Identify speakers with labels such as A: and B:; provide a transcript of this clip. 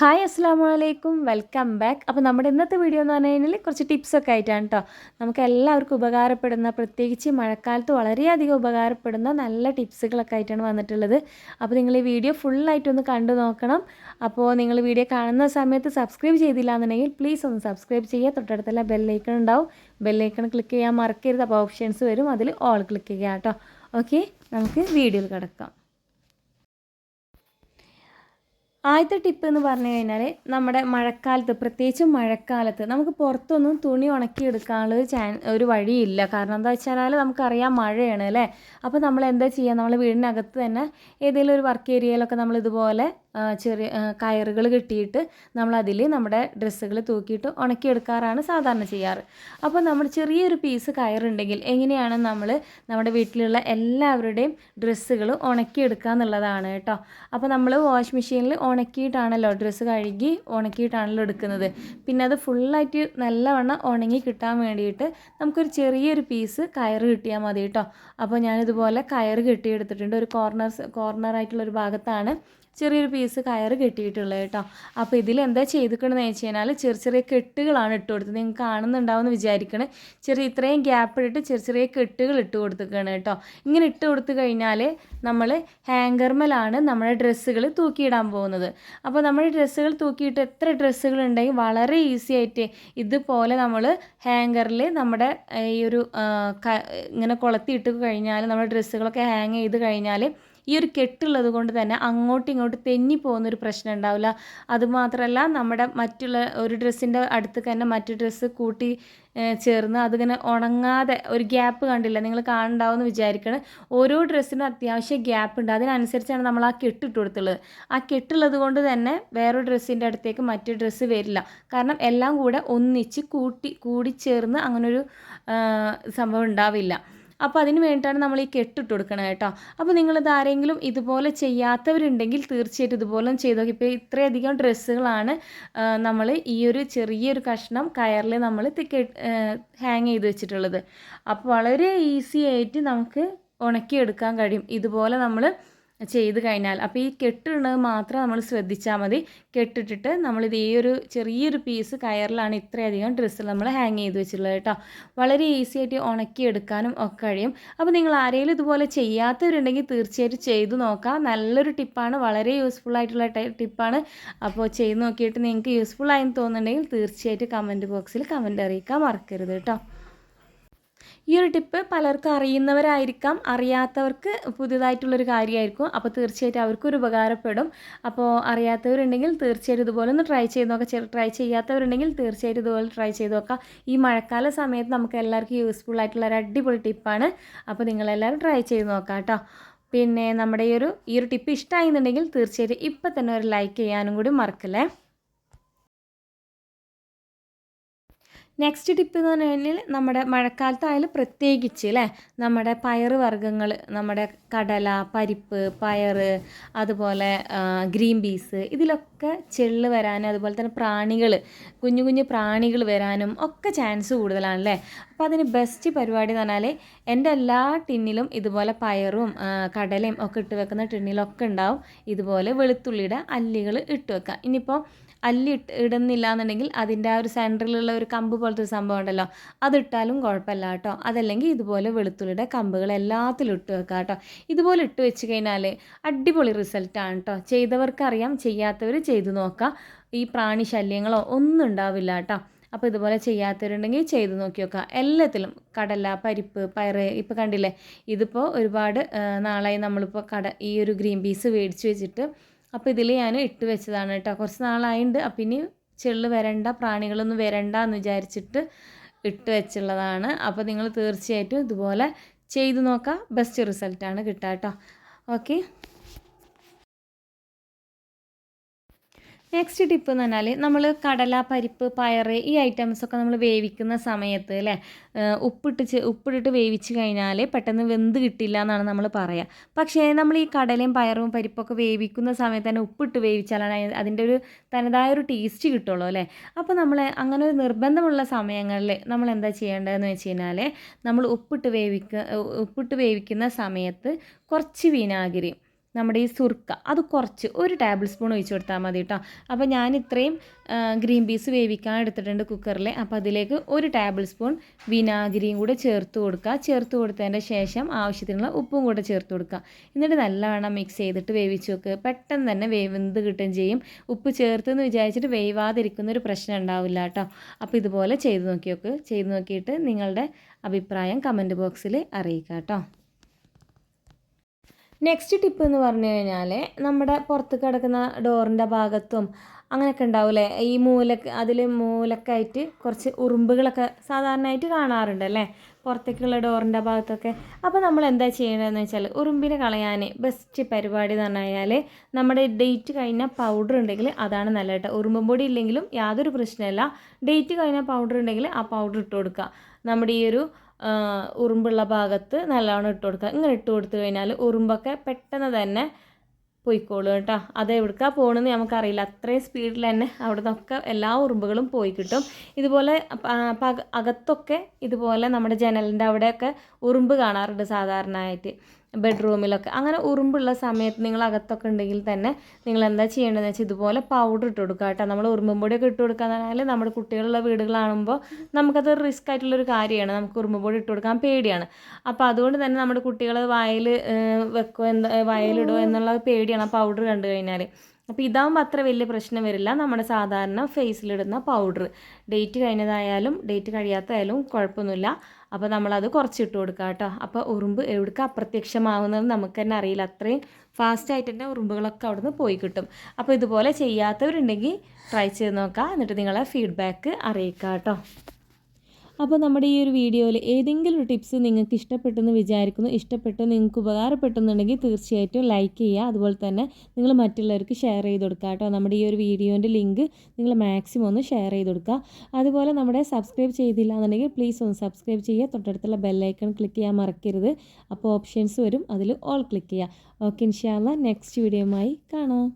A: Hi അസ്സാം വലൈക്കും welcome back. അപ്പോൾ നമ്മുടെ ഇന്നത്തെ വീഡിയോ എന്ന് പറഞ്ഞു കഴിഞ്ഞാൽ കുറച്ച് ടിപ്സൊക്കെ ആയിട്ടാണ് കേട്ടോ നമുക്ക് എല്ലാവർക്കും ഉപകാരപ്പെടുന്ന പ്രത്യേകിച്ച് മഴക്കാലത്ത് വളരെയധികം ഉപകാരപ്പെടുന്ന നല്ല ടിപ്സുകളൊക്കെ ആയിട്ടാണ് വന്നിട്ടുള്ളത്. അപ്പോൾ നിങ്ങൾ ഈ വീഡിയോ ഫുള്ളായിട്ടൊന്ന് കണ്ടു നോക്കണം. അപ്പോൾ നിങ്ങൾ വീഡിയോ കാണുന്ന സമയത്ത് സബ്സ്ക്രൈബ് ചെയ്തില്ല എന്നുണ്ടെങ്കിൽ പ്ലീസ് ഒന്ന് സബ്സ്ക്രൈബ് ചെയ്യുക. തൊട്ടടുത്തുള്ള ബെല്ലൈക്കൺ ഉണ്ടാവും. ബെല്ലൈക്കൺ ക്ലിക്ക് ചെയ്യാൻ മറക്കരുത്. അപ്പോൾ ഓപ്ഷൻസ് വരും. അതിൽ ഓൾ ക്ലിക്ക് ചെയ്യുക കേട്ടോ ഓക്കെ നമുക്ക് വീഡിയോയിൽ കിടക്കാം. ആദ്യത്തെ ടിപ്പ് എന്ന് പറഞ്ഞു കഴിഞ്ഞാൽ നമ്മുടെ മഴക്കാലത്ത് പ്രത്യേകിച്ച് മഴക്കാലത്ത് നമുക്ക് പുറത്തൊന്നും തുണി ഉണക്കിയെടുക്കാനുള്ള ഒരു ചാൻ ഒരു വഴിയില്ല. കാരണം എന്താ വെച്ചാൽ നമുക്കറിയാം മഴയാണ് അല്ലേ? അപ്പോൾ നമ്മൾ എന്താ ചെയ്യുക നമ്മൾ വീടിനകത്ത് തന്നെ ഏതെങ്കിലും ഒരു വർക്ക് ഏരിയയിലൊക്കെ നമ്മൾ ഇതുപോലെ ചെറിയ കയറുകൾ കെട്ടിയിട്ട് നമ്മളതിൽ നമ്മുടെ ഡ്രസ്സുകൾ തൂക്കിയിട്ട് ഉണക്കിയെടുക്കാറാണ് സാധാരണ ചെയ്യാറ്. അപ്പോൾ നമ്മൾ ചെറിയൊരു പീസ് കയറുണ്ടെങ്കിൽ എങ്ങനെയാണ് നമ്മൾ നമ്മുടെ വീട്ടിലുള്ള എല്ലാവരുടെയും ഡ്രസ്സുകൾ ഉണക്കിയെടുക്കുക എന്നുള്ളതാണ് കേട്ടോ. അപ്പോൾ നമ്മൾ വാഷ് മെഷീനിൽ ഉണക്കിയിട്ടാണല്ലോ ഡ്രസ്സ് കഴുകി ഉണക്കിയിട്ടാണല്ലോ എടുക്കുന്നത്. പിന്നെ അത് ഫുള്ളായിട്ട് നല്ലവണ്ണം ഉണങ്ങി കിട്ടാൻ വേണ്ടിയിട്ട് നമുക്കൊരു ചെറിയൊരു പീസ് കയറ് കിട്ടിയാൽ മതി കേട്ടോ. അപ്പോൾ ഞാനിതുപോലെ കയറ് കെട്ടിയെടുത്തിട്ടുണ്ട്. ഒരു കോർണർ കോർണറായിട്ടുള്ള ഒരു ഭാഗത്താണ് ചെറിയൊരു പീസ് കയർ കെട്ടിയിട്ടുള്ളത് കേട്ടോ അപ്പോൾ ഇതിൽ എന്താ ചെയ്തിക്കണമെന്ന് വെച്ച് കഴിഞ്ഞാൽ ചെറിയ ചെറിയ കെട്ടുകളാണ് ഇട്ട് കൊടുത്തത്. നിങ്ങൾക്ക് കാണുന്നുണ്ടാവുമെന്ന് വിചാരിക്കണേ. ചെറിയ ഇത്രയും ഗ്യാപ്പ് ഇട്ടിട്ട് ചെറിയ ചെറിയ കെട്ടുകൾ ഇട്ട് കൊടുത്തിരിക്കുകയാണ് കേട്ടോ ഇങ്ങനെ ഇട്ട് കൊടുത്തു കഴിഞ്ഞാൽ നമ്മൾ ഹാങ്കർമലാണ് നമ്മുടെ ഡ്രസ്സുകൾ തൂക്കിയിടാൻ പോകുന്നത്. അപ്പോൾ നമ്മുടെ ഡ്രസ്സുകൾ തൂക്കിയിട്ട് എത്ര ഡ്രസ്സുകൾ ഉണ്ടെങ്കിൽ വളരെ ഈസി ആയിട്ട് ഇതുപോലെ നമ്മൾ ഹാങ്കറിൽ നമ്മുടെ ഈ ഒരു ഇങ്ങനെ കൊളത്തിയിട്ട് കഴിഞ്ഞാൽ നമ്മുടെ ഡ്രസ്സുകളൊക്കെ ഹാങ് ചെയ്ത് കഴിഞ്ഞാൽ ഈ ഒരു കെട്ടുള്ളത് കൊണ്ട് തന്നെ അങ്ങോട്ടും ഇങ്ങോട്ടും തെന്നി പോകുന്ന ഒരു പ്രശ്നം ഉണ്ടാവില്ല. അതുമാത്രമല്ല നമ്മുടെ മറ്റുള്ള ഒരു ഡ്രസ്സിന്റെ അടുത്ത് തന്നെ മറ്റു ഡ്രസ്സ് കൂട്ടി ചേർന്ന് അതിങ്ങനെ ഉണങ്ങാതെ ഒരു ഗ്യാപ്പ് കണ്ടില്ല? നിങ്ങൾ കാണുന്നുണ്ടാവുമെന്ന് വിചാരിക്കണം. ഓരോ ഡ്രസ്സിനും അത്യാവശ്യം ഗ്യാപ്പ് ഉണ്ട്. അതിനനുസരിച്ചാണ് നമ്മൾ ആ കെട്ടിട്ട് കൊടുത്തുള്ളത്. ആ കെട്ടുള്ളത് കൊണ്ട് തന്നെ വേറൊരു ഡ്രസ്സിന്റെ അടുത്തേക്ക് മറ്റു ഡ്രസ്സ് വരില്ല. കാരണം എല്ലാം കൂടെ ഒന്നിച്ച് കൂട്ടി കൂടിച്ചേർന്ന് അങ്ങനൊരു സംഭവം ഉണ്ടാവില്ല. അപ്പോൾ അതിന് വേണ്ടിയിട്ടാണ് നമ്മൾ ഈ കെട്ടിട്ട് കൊടുക്കണം കേട്ടോ. അപ്പോൾ നിങ്ങളിത് ആരെങ്കിലും ഇതുപോലെ ചെയ്യാത്തവരുണ്ടെങ്കിൽ തീർച്ചയായിട്ടും ഇതുപോലെ ചെയ്തു നോക്കി. ഇപ്പോൾ ഇത്രയധികം ഡ്രസ്സുകളാണ് നമ്മൾ ഈ ഒരു ചെറിയൊരു കഷ്ണം കയറിൽ നമ്മൾ ഹാങ് ചെയ്ത് വെച്ചിട്ടുള്ളത്. അപ്പോൾ വളരെ ഈസി ആയിട്ട് നമുക്ക് ഉണക്കിയെടുക്കാൻ കഴിയും. ഇതുപോലെ നമ്മൾ ചെയ്ത് കഴിഞ്ഞാൽ. അപ്പോൾ ഈ കെട്ടിടുന്നത് മാത്രം നമ്മൾ ശ്രദ്ധിച്ചാൽ മതി. കെട്ടിട്ടിട്ട് നമ്മളിത് ഈ ഒരു ചെറിയൊരു പീസ് കയറിലാണ് ഇത്രയധികം ഡ്രസ്സിൽ നമ്മൾ ഹാങ് ചെയ്ത് വെച്ചിട്ടുള്ളത് കേട്ടോ. വളരെ ഈസി ആയിട്ട് ഉണക്കിയെടുക്കാനും ഒക്കെ കഴിയും. അപ്പോൾ നിങ്ങൾ ആരെങ്കിലും ഇതുപോലെ ചെയ്യാത്തവരുണ്ടെങ്കിൽ തീർച്ചയായിട്ടും ചെയ്ത് നോക്കാം. നല്ലൊരു ടിപ്പാണ് വളരെ യൂസ്ഫുൾ ആയിട്ടുള്ള ടിപ്പാണ് അപ്പോൾ ചെയ്ത് നോക്കിയിട്ട് നിങ്ങൾക്ക് യൂസ്ഫുൾ ആയെന്ന് തോന്നുന്നുണ്ടെങ്കിൽ തീർച്ചയായിട്ടും കമന്റ് ബോക്സിൽ കമന്റ് അറിയിക്കാൻ മറക്കരുത് കേട്ടോ. ഈ ഒരു ടിപ്പ് പലർക്കും അറിയുന്നവരായിരിക്കാം. അറിയാത്തവർക്ക് പുതിയതായിട്ടുള്ളൊരു കാര്യമായിരിക്കും. അപ്പോൾ തീർച്ചയായിട്ടും അവർക്കൊരു ഉപകാരപ്പെടും. അപ്പോൾ അറിയാത്തവരുണ്ടെങ്കിൽ തീർച്ചയായിട്ടും ഇതുപോലെ ഒന്ന് ട്രൈ ചെയ്ത് നോക്കാം. ട്രൈ ചെയ്യാത്തവരുണ്ടെങ്കിൽ തീർച്ചയായിട്ടും ഇതുപോലെ ട്രൈ ചെയ്ത് നോക്കാം. ഈ മഴക്കാല സമയത്ത് നമുക്ക് എല്ലാവർക്കും യൂസ്ഫുൾ ആയിട്ടുള്ള ഒരു അടിപൊളി ടിപ്പാണ് അപ്പോൾ നിങ്ങളെല്ലാവരും ട്രൈ ചെയ്ത് നോക്കാം കേട്ടോ പിന്നെ നമ്മുടെ ഈ ഒരു ഈ ഒരു ടിപ്പ് ഇഷ്ടമായിരുന്നുണ്ടെങ്കിൽ തീർച്ചയായിട്ടും ഇപ്പം തന്നെ ഒരു ലൈക്ക് ചെയ്യാനും കൂടി മറക്കല്ലേ? നെക്സ്റ്റ് ടിപ്പ് എന്ന് പറഞ്ഞു കഴിഞ്ഞാൽ നമ്മുടെ മഴക്കാലത്തായാലും പ്രത്യേകിച്ച് അല്ലേ നമ്മുടെ പയർ വർഗങ്ങൾ നമ്മുടെ കടല പരിപ്പ് പയർ അതുപോലെ ഗ്രീൻ പീസ് ഇതിലൊക്കെ ചെള്ള് വരാനും അതുപോലെ തന്നെ പ്രാണികൾ കുഞ്ഞു കുഞ്ഞു പ്രാണികൾ വരാനും ഒക്കെ ചാൻസ് കൂടുതലാണല്ലേ അപ്പോൾ അതിന് ബെസ്റ്റ് പരിപാടി എന്ന് പറഞ്ഞാൽ എന്റെ എല്ലാ ടിന്നിലും ഇതുപോലെ പയറും കടലയും ഒക്കെ ഇട്ട് വെക്കുന്ന ടിന്നിലൊക്കെ ഉണ്ടാവും. ഇതുപോലെ വെളുത്തുള്ളിയുടെ അല്ലികൾ ഇട്ട് വെക്കുക. ഇനിയിപ്പോൾ അല്ലി ഇടുന്നില്ല എന്നുണ്ടെങ്കിൽ അതിന്റെ ആ ഒരു സെന്ററിലുള്ള ഒരു കമ്പ് പോലത്തെ ഒരു സംഭവം ഉണ്ടല്ലോ. അതിട്ടാലും കുഴപ്പമില്ല കേട്ടോ. അതല്ലെങ്കിൽ ഇതുപോലെ വെളുത്തുള്ളിയുടെ കമ്പുകൾ എല്ലാത്തിലും ഇട്ട് വെക്കുക കേട്ടോ. ഇതുപോലെ ഇട്ട് വെച്ച് കഴിഞ്ഞാൽ അടിപൊളി റിസൾട്ടാണ് കേട്ടോ. ചെയ്തവർക്കറിയാം ചെയ്യാത്തവർ ചെയ്തു നോക്കാം ഈ പ്രാണി ശല്യങ്ങളോ ഒന്നും ഉണ്ടാവില്ല കേട്ടോ. അപ്പോൾ ഇതുപോലെ ചെയ്യാത്തവരുണ്ടെങ്കിൽ ചെയ്ത് നോക്കി നോക്കുക എല്ലാത്തിലും കടല പരിപ്പ് പയറ് ഇപ്പോൾ കണ്ടില്ലേ? ഇതിപ്പോൾ ഒരുപാട് നാളായി നമ്മളിപ്പോൾ കട ഈ ഒരു ഗ്രീൻ പീസ് മേടിച്ച് വെച്ചിട്ട് അപ്പോൾ ഇതിൽ ഞാൻ ഇട്ട് വെച്ചതാണ് കേട്ടോ. കുറച്ച് നാളായിട്ടുണ്ട് അപ്പം ഇനി ചെള്ള് വരണ്ട പ്രാണികളൊന്നും വരണ്ട എന്ന് വിചാരിച്ചിട്ട് ഇട്ട് വെച്ചുള്ളതാണ്. അപ്പോൾ നിങ്ങൾ തീർച്ചയായിട്ടും ഇതുപോലെ ചെയ്തു നോക്കാം. ബെസ്റ്റ് റിസൾട്ടാണ് കിട്ടുക കേട്ടോ ഓക്കെ നെക്സ്റ്റ് ടിപ്പ് എന്ന് പറഞ്ഞാൽ നമ്മൾ കടല പരിപ്പ് പയർ ഈ ഐറ്റംസ് ഒക്കെ നമ്മൾ വേവിക്കുന്ന സമയത്ത് അല്ലേ ഉപ്പിട്ട് ഉപ്പിട്ടിട്ട് വേവിച്ച് കഴിഞ്ഞാൽ പെട്ടെന്ന് വെന്ത് കിട്ടില്ല എന്നാണ് നമ്മൾ പറയുക പക്ഷേ നമ്മൾ ഈ കടലയും പയറും പരിപ്പൊക്കെ വേവിക്കുന്ന സമയത്ത് തന്നെ ഉപ്പിട്ട് വേവിച്ചാലാണ് അതിന്റെ ഒരു തനതായ ഒരു ടേസ്റ്റ് കിട്ടുള്ളൂ അല്ലേ അപ്പോൾ നമ്മൾ അങ്ങനെ ഒരു നിർബന്ധമുള്ള സമയങ്ങളിൽ നമ്മൾ എന്താ ചെയ്യേണ്ടതെന്ന് വെച്ച് കഴിഞ്ഞാൽ നമ്മൾ ഉപ്പിട്ട് വേവിക്ക ഉപ്പിട്ട് വേവിക്കുന്ന സമയത്ത് കുറച്ച് വിനാഗിരി. നമ്മുടെ ഈ സുർക്ക അത് കുറച്ച് ഒരു ടേബിൾ സ്പൂൺ ഒഴിച്ചു കൊടുത്താൽ മതി കേട്ടോ അപ്പോൾ ഞാൻ ഇത്രയും ഗ്രീൻ പീസ് വേവിക്കാൻ എടുത്തിട്ടുണ്ട് കുക്കറിൽ അപ്പോൾ അതിലേക്ക് ഒരു ടേബിൾ സ്പൂൺ വിനാഗിരിയും കൂടെ ചേർത്ത് കൊടുക്കുക. ചേർത്ത് കൊടുത്തതിന്റെ ശേഷം ആവശ്യത്തിനുള്ള ഉപ്പും കൂടെ ചേർത്ത് കൊടുക്കുക. എന്നിട്ട് നല്ലവണ്ണം മിക്സ് ചെയ്തിട്ട് വേവിച്ച് വെക്കുക പെട്ടെന്ന് തന്നെ വേവെന്ത് കിട്ടുകയും ചെയ്യും. ഉപ്പ് ചേർത്തെന്ന് വിചാരിച്ചിട്ട് വേവാതിരിക്കുന്ന ഒരു പ്രശ്നം ഉണ്ടാവില്ല കേട്ടോ അപ്പോൾ ഇതുപോലെ ചെയ്ത് നോക്കി നോക്ക് ചെയ്ത് നോക്കിയിട്ട് നിങ്ങളുടെ അഭിപ്രായം കമന്റ് ബോക്സിൽ അറിയിക്കുക കേട്ടോ നെക്സ്റ്റ് ടിപ്പ് എന്ന് പറഞ്ഞു കഴിഞ്ഞാൽ നമ്മുടെ പുറത്ത് കിടക്കുന്ന ഡോറിന്റെ ഭാഗത്തും അങ്ങനെയൊക്കെ ഉണ്ടാവില്ലേ? ഈ മൂല അതിൽ മൂലക്കായിട്ട് കുറച്ച് ഉറുമ്പുകളൊക്കെ സാധാരണയായിട്ട് കാണാറുണ്ട് അല്ലേ? പുറത്തേക്കുള്ള ഡോറിന്റെ ഭാഗത്തൊക്കെ. അപ്പോൾ നമ്മൾ എന്താ ചെയ്യേണ്ടതെന്ന് വെച്ചാൽ ഉറുമ്പിനെ കളയാൻ ബെസ്റ്റ് പരിപാടി എന്ന് പറഞ്ഞു കഴിഞ്ഞാൽ നമ്മുടെ ഡേറ്റ് കഴിഞ്ഞ പൗഡർ ഉണ്ടെങ്കിൽ അതാണ് നല്ല കേട്ടോ. ഉറുമ്പും പൊടി ഇല്ലെങ്കിലും യാതൊരു പ്രശ്നമില്ല ഡേറ്റ് കഴിഞ്ഞ പൗഡർ ഉണ്ടെങ്കിൽ ആ പൗഡർ ഇട്ട് കൊടുക്കുക. നമ്മുടെ ഈ ഒരു ഉറുമ്പുള്ള ഭാഗത്ത് നല്ലോണം ഇട്ട് കൊടുക്കുക. ഇങ്ങനെ ഇട്ട് കൊടുത്തു കഴിഞ്ഞാൽ ഉറുമ്പൊക്കെ പെട്ടെന്ന് തന്നെ പോയിക്കോളും കേട്ടോ. അത് എവിടേക്കാ പോകണമെന്ന് നമുക്കറിയില്ല. അത്രയും സ്പീഡിൽ തന്നെ അവിടെ നിന്നൊക്കെ എല്ലാ ഉറുമ്പുകളും പോയി കിട്ടും. ഇതുപോലെ അകത്തൊക്കെ ഇതുപോലെ നമ്മുടെ ജനലിന്റെ അവിടെയൊക്കെ ഉറുമ്പ് കാണാറുണ്ട് സാധാരണയായിട്ട്. ബെഡ്റൂമിലൊക്കെ അങ്ങനെ ഉറുമ്പുള്ള സമയത്ത് നിങ്ങൾ അകത്തൊക്കെ ഉണ്ടെങ്കിൽ തന്നെ നിങ്ങൾ എന്താ ചെയ്യേണ്ടതെന്ന് വെച്ചാൽ ഇതുപോലെ പൗഡർ ഇട്ട് കൊടുക്കുക കേട്ടോ. നമ്മൾ ഉറുമ്പും പൊടിയൊക്കെ ഇട്ട് കൊടുക്കുക എന്ന് പറഞ്ഞാൽ നമ്മുടെ കുട്ടികളുള്ള വീടുകളാണുമ്പോൾ നമുക്കത് റിസ്ക് ആയിട്ടുള്ളൊരു കാര്യമാണ്. നമുക്ക് ഉറുമ്പും പൊടി ഇട്ട് കൊടുക്കാൻ പേടിയാണ്. അപ്പോൾ അതുകൊണ്ട് തന്നെ നമ്മുടെ കുട്ടികൾ വായിൽ വെക്കോ എന്താ വായിലിടുമോ എന്നുള്ള പേടിയാണ് ആ പൗഡർ കണ്ടു കഴിഞ്ഞാൽ അപ്പോൾ ഇതാകുമ്പോൾ അത്ര വലിയ പ്രശ്നം വരില്ല. നമ്മുടെ സാധാരണ ഫേസിലിടുന്ന പൗഡർ. ഡേറ്റ് കഴിഞ്ഞതായാലും ഡേറ്റ് കഴിയാത്തതായാലും കുഴപ്പമൊന്നുമില്ല. അപ്പോൾ നമ്മളത് കുറച്ചിട്ട് കൊടുക്കുക കേട്ടോ. അപ്പോൾ ഉറുമ്പ് എവിടേക്ക് അപ്രത്യക്ഷമാവുന്നത് നമുക്ക് തന്നെ അറിയില്ല. അത്രയും ഫാസ്റ്റായിട്ട് തന്നെ ഉറുമ്പുകളൊക്കെ അവിടുന്ന് പോയി കിട്ടും. അപ്പോൾ ഇതുപോലെ ചെയ്യാത്തവരുണ്ടെങ്കിൽ ട്രൈ ചെയ്ത് നോക്കുക എന്നിട്ട് നിങ്ങളെ ഫീഡ്ബാക്ക് അറിയിക്കുക കേട്ടോ. അപ്പോൾ നമ്മുടെ ഈ ഒരു വീഡിയോയിൽ ഏതെങ്കിലും ഒരു ടിപ്സ് നിങ്ങൾക്ക് ഇഷ്ടപ്പെട്ടെന്ന് വിചാരിക്കുന്നു ഇഷ്ടപ്പെട്ട് നിങ്ങൾക്ക് ഉപകാരപ്പെട്ടെന്നുണ്ടെങ്കിൽ തീർച്ചയായിട്ടും ലൈക്ക് ചെയ്യുക. അതുപോലെ തന്നെ നിങ്ങൾ മറ്റുള്ളവർക്ക് ഷെയർ ചെയ്ത് കൊടുക്കുക കേട്ടോ. നമ്മുടെ ഈ ഒരു വീഡിയോന്റെ ലിങ്ക് നിങ്ങൾ മാക്സിമം ഒന്ന് ഷെയർ ചെയ്ത് കൊടുക്കുക. അതുപോലെ നമ്മുടെ സബ്സ്ക്രൈബ് ചെയ്തില്ല എന്നുണ്ടെങ്കിൽ പ്ലീസ് ഒന്ന് സബ്സ്ക്രൈബ് ചെയ്യുക. തൊട്ടടുത്തുള്ള ബെല്ലൈക്കൺ ക്ലിക്ക് ചെയ്യാൻ മറക്കരുത്. അപ്പോൾ ഓപ്ഷൻസ് വരും. അതിൽ ഓൾ ക്ലിക്ക് ചെയ്യുക. ഓക്കെ ഇൻഷാല്ല നെക്സ്റ്റ് വീഡിയോയുമായി കാണാം.